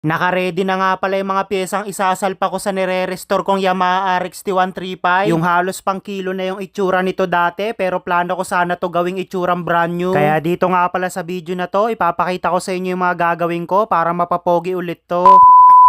Naka-ready na nga pala yung mga piyesang isasalpa ko sa nire-restore kong Yamaha RX-T135. Yung halos pang kilo na yung itsura nito dati pero plano ko sana to gawing itsurang brand new. Kaya dito nga pala sa video na to, ipapakita ko sa inyo yung mga gagawin ko para mapapogi ulit to.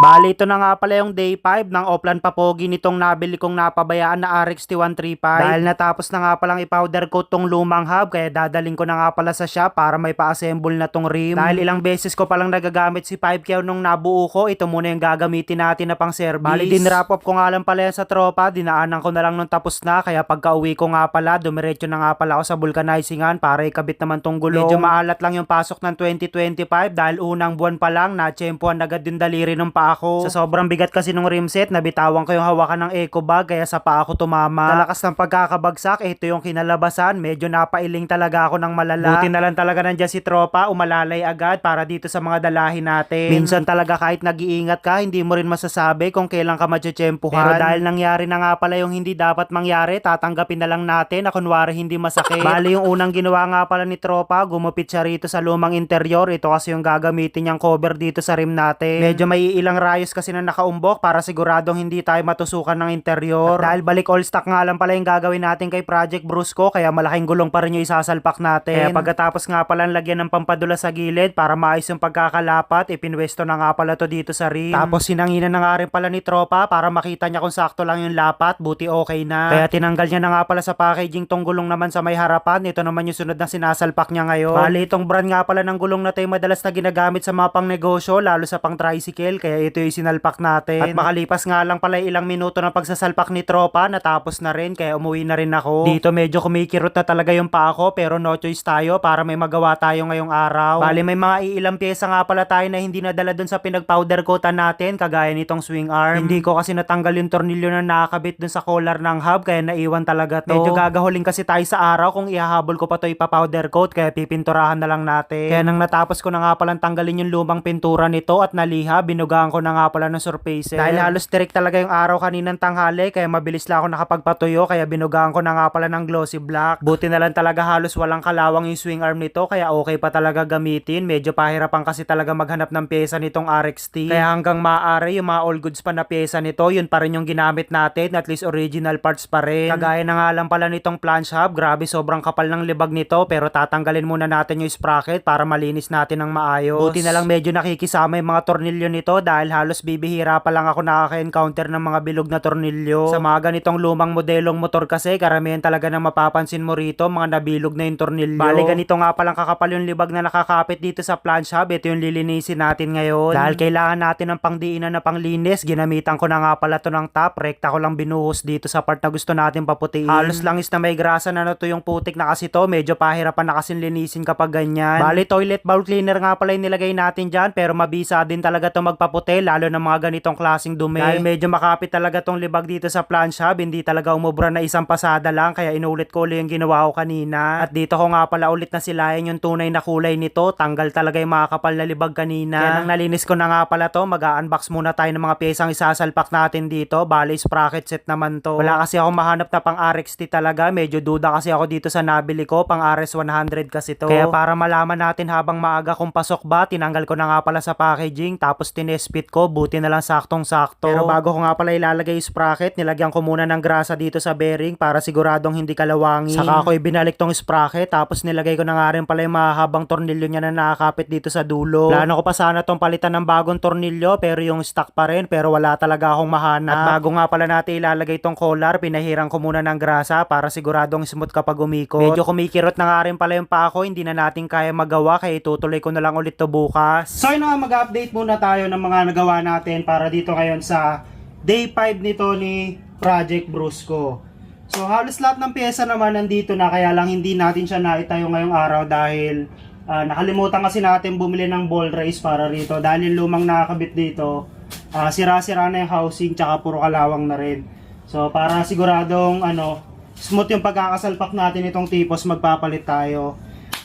Bali, ito na nga pala yung day 5 ng Oplan Papogi nitong nabili kong napabayaan na RX-T135. Dahil natapos na nga palang i-powder coat tong lumang hub, kaya dadaling ko na nga pala sa shop para may pa-assemble na tong rim. Dahil ilang beses ko palang nagagamit si 5K nung nabuo ko, ito muna yung gagamitin natin na pang service. Bali, din wrap up ko nga lang pala yan sa tropa, dinaanan ko na lang nung tapos na, kaya pagka uwi ko nga pala, dumiretso na nga pala ako sa vulcanizingan para ikabit naman tong gulong. Medyo maalat lang yung pasok ng 2025 dahil unang buwan pa lang, na-tsempuan agad yung daliri ng paa ko. Sa sobrang bigat kasi nung rim set, nabitawan ko yung hawakan ng eco bag kaya sa paa ko tumama. Sa lakas ng pagkakabagsak, ito yung kinalabasan. Medyo napailing talaga ako ng malala. Buti na lang talaga nandiyan si tropa, umalalay agad para dito sa mga dalahin natin. Minsan talaga kahit nag-iingat ka, hindi mo rin masasabi kung kailan ka matsyempuhan. Pero dahil nangyari na nga pala yung hindi dapat mangyari, tatanggapin na lang natin na kunwari hindi masakit. Bali yung unang ginawa nga pala ni tropa, gumupit siya rito sa lumang interior. Ito kasi yung gagamitin niyang cover dito sa rim natin. Medyo may ilang rayos kasi na nakaumbok para siguradong hindi tayo matusukan ng interior. At dahil balik all stock nga lang pala yung gagawin natin kay Project Brusco, kaya malaking gulong pa rin yung isasalpak natin. Kaya pagkatapos nga pala lagyan ng pampadula sa gilid para maayos yung pagkakalapat, ipinwesto na nga pala to dito sa rim. Tapos sinangina na nga rin pala ni Tropa para makita niya kung sakto lang yung lapat, buti okay na. Kaya tinanggal niya na nga pala sa packaging tong gulong naman sa may harapan, ito naman yung sunod na sinasalpak niya ngayon. Bali itong brand nga pala ng gulong na yung madalas na ginagamit sa mga pang negosyo, lalo sa pang tricycle, kaya ito yung sinalpak natin. At makalipas nga lang pala ilang minuto ng pagsasalpak ni Tropa, natapos na rin, kaya umuwi na rin ako. Dito medyo kumikirot na talaga yung paa ko, pero no choice tayo para may magawa tayo ngayong araw. Bali may mga iilang pyesa nga pala tayo na hindi nadala dun sa pinag-powder coatan natin, kagaya nitong swing arm. Hindi ko kasi natanggal yung tornilyo na nakakabit dun sa collar ng hub, kaya naiwan talaga to. Medyo gagahuling kasi tayo sa araw kung ihahabol ko pa to ipa-powder coat, kaya pipinturahan na lang natin. Kaya nang natapos ko na nga palang tanggalin yung lumang pintura nito at naliha, binugaan ko na nga pala ng surfacer. Dahil halos direct talaga yung araw kaninang tanghali, kaya mabilis lang ako nakapagpatuyo, kaya binugaan ko na nga pala ng glossy black. Buti na lang talaga halos walang kalawang yung swing arm nito, kaya okay pa talaga gamitin. Medyo pahirapan kasi talaga maghanap ng pyesa nitong RXT. Kaya hanggang maaari yung mga all goods pa na pyesa nito, yun pa rin yung ginamit natin, at least original parts pa rin. Kagaya na nga lang pala nitong planch hub, grabe sobrang kapal ng libag nito, pero tatanggalin muna natin yung sprocket para malinis natin ng maayos. Buti na lang medyo nakikisama yung mga tornilyo nito dahil halos bibihira pa lang ako nakaka-encounter ng mga bilog na tornilyo. Sa mga ganitong lumang modelong motor kasi, karamihan talaga na mapapansin mo rito, mga nabilog na yung tornilyo. Bali ganito nga palang kakapal yung libag na nakakapit dito sa planch hub, ito yung lilinisin natin ngayon. Dahil kailangan natin ng pangdiinan na panglinis, ginamitan ko na nga pala to ng top, rekta ko lang binuhos dito sa part na gusto natin paputiin. Halos langis na may grasa na na to yung putik na kasi to, medyo pahirapan na kasi linisin kapag ganyan. Bali toilet bowl cleaner nga pala yung nilagay natin dyan, pero mabisa din talaga to magpaputi, lalo na mga ganitong klaseng dumi. Dahil medyo makapit talaga tong libag dito sa planch hub, hindi talaga umubra na isang pasada lang, kaya inulit ko ulit yung ginawa ko kanina. At dito ko nga pala ulit na silayan yung tunay na kulay nito, tanggal talaga yung mga kapal na libag kanina. Kaya nang nalinis ko na nga pala to, mag-unbox muna tayo ng mga pyesang isasalpak natin dito, bali sprocket set naman to. Wala kasi ako mahanap na pang RXT talaga, medyo duda kasi ako dito sa nabili ko, pang RS100 kasi to. Kaya para malaman natin habang maaga kung pasok ba, tinanggal ko na nga pala sa packaging, tapos tinespit ko, buti na lang saktong sakto. Pero bago ko nga pala ilalagay yung sprocket, nilagyan ko muna ng grasa dito sa bearing para siguradong hindi kalawangin. Saka ako ibinalik tong sprocket, tapos nilagay ko na nga rin pala yung mahabang tornilyo niya na nakakapit dito sa dulo. Plano ko pa sana tong palitan ng bagong tornilyo, pero yung stock pa rin, pero wala talaga akong mahanap. At bago nga pala natin ilalagay tong collar, pinahirang ko muna ng grasa para siguradong smooth kapag umikot. Medyo kumikirot na nga rin pala yung pa ako, hindi na natin kaya magawa, kaya itutuloy ko na lang ulit to bukas. So yun nga, mag-update muna tayo ng mga nagawa natin para dito ngayon sa day 5 nito ni Project Brusco. So halos lahat ng pyesa naman nandito na kaya lang hindi natin siya naitayo ngayong araw dahil ah, nakalimutan kasi natin bumili ng ball race para rito dahil yung lumang nakakabit dito ah, sira-sira na yung housing tsaka puro kalawang na rin. So para siguradong ano smooth yung pagkakasalpak natin itong tipos magpapalit tayo.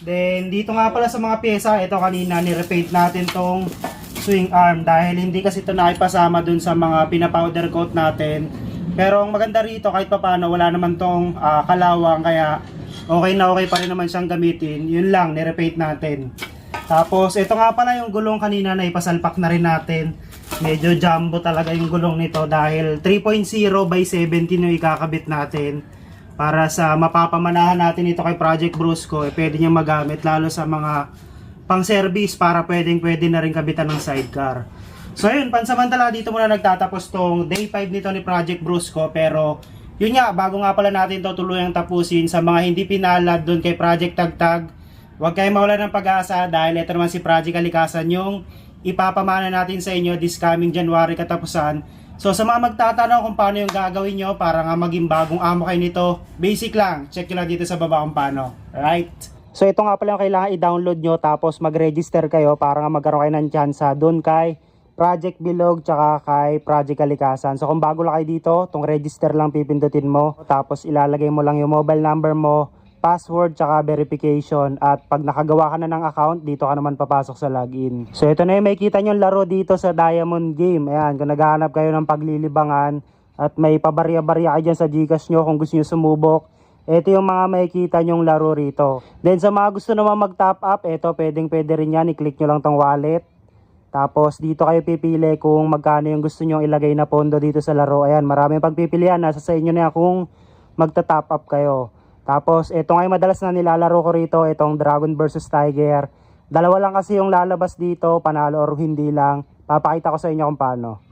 Then dito nga pala sa mga pyesa, ito kanina ni-repaint natin tong swing arm dahil hindi kasi ito naipasama dun sa mga pinapowder coat natin. Pero ang maganda rito kahit papano wala naman tong ah, kalawang kaya okay na okay pa rin naman siyang gamitin. Yun lang, ni-repaint natin. Tapos, ito nga pala yung gulong kanina na ipasalpak na rin natin. Medyo jumbo talaga yung gulong nito dahil 3.0 by 17 yung ikakabit natin. Para sa mapapamanahan natin ito kay Project Brusco, eh, pwede niya magamit lalo sa mga pang-service para pwedeng pwede na rin kabitan ng sidecar. So ayun, pansamantala dito muna nagtatapos tong day 5 nito ni Project Brusco pero yun nga, bago nga pala natin to tuluyang tapusin sa mga hindi pinalad doon kay Project Tagtag, huwag kayong mawala ng pag-asa dahil ito naman si Project Kalikasan yung ipapamana natin sa inyo this coming January katapusan. So sa mga magtatanong kung paano yung gagawin nyo para nga maging bagong amo kayo nito, basic lang, check nyo lang dito sa baba kung paano. Alright? So ito nga pala yung kailangan i-download nyo tapos mag-register kayo para nga magkaroon kayo ng chance doon kay Project Bilog tsaka kay Project Kalikasan. So kung bago lang kayo dito, tong register lang pipindutin mo. Tapos ilalagay mo lang yung mobile number mo, password tsaka verification. At pag nakagawa ka na ng account, dito ka naman papasok sa login. So ito na yung makikita nyo laro dito sa Diamond Game. Ayan, kung naghahanap kayo ng paglilibangan at may pabarya-barya kayo dyan sa Gcash nyo kung gusto nyo sumubok. Ito yung mga makikita nyong laro rito. Then sa mga gusto naman mag-top up, ito pwedeng pwede rin yan. I-click nyo lang tong wallet. Tapos dito kayo pipili kung magkano yung gusto nyo ilagay na pondo dito sa laro. Ayan, maraming pagpipilian. Nasa sa inyo na kung magta-top up kayo. Tapos ito nga yung madalas na nilalaro ko rito, itong Dragon versus Tiger. Dalawa lang kasi yung lalabas dito, panalo or hindi lang. Papakita ko sa inyo kung paano.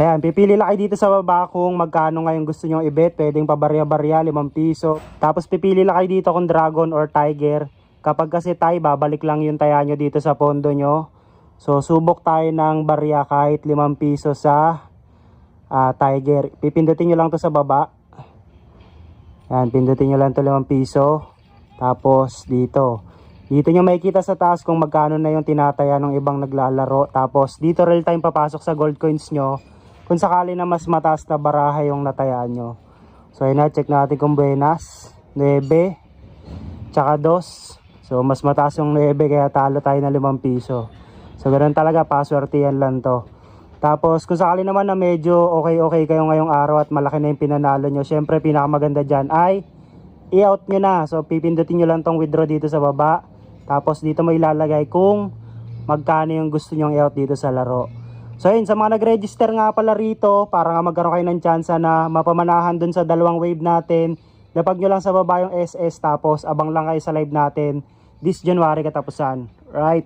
Ayan, pipili lang kayo dito sa baba kung magkano nga yung gusto nyo i-bet. Pwedeng pabarya-barya, 5 piso. Tapos pipili lang kayo dito kung Dragon or Tiger. Kapag kasi tay, babalik lang yung taya nyo dito sa pondo nyo. So, subok tayo ng barya kahit 5 piso sa ah, Tiger. Pipindutin nyo lang to sa baba. Yan, pindutin nyo lang to 5 piso. Tapos, dito. Dito nyo makikita sa taas kung magkano na yung tinataya ng ibang naglalaro. Tapos, dito real time papasok sa gold coins nyo. Kung sakali na mas mataas na baraha yung natayaan nyo. So, ayun na, check natin kung buenas. 9. Tsaka 2. So, mas mataas yung 9 kaya talo tayo na 5 piso. So, ganun talaga, paswerte yan lang to. Tapos, kung sakali naman na medyo okay-okay kayo ngayong araw at malaki na yung pinanalo nyo, syempre, pinakamaganda dyan ay i-out nyo na. So, pipindutin nyo lang tong withdraw dito sa baba. Tapos, dito mo ilalagay kung magkano yung gusto nyong i-out dito sa laro. So, yun, sa mga nag-register nga pala rito, para nga magkaroon kayo ng chance na mapamanahan dun sa dalawang wave natin, Lapag nyo lang sa baba yung SS tapos abang lang kayo sa live natin this January katapusan. Right?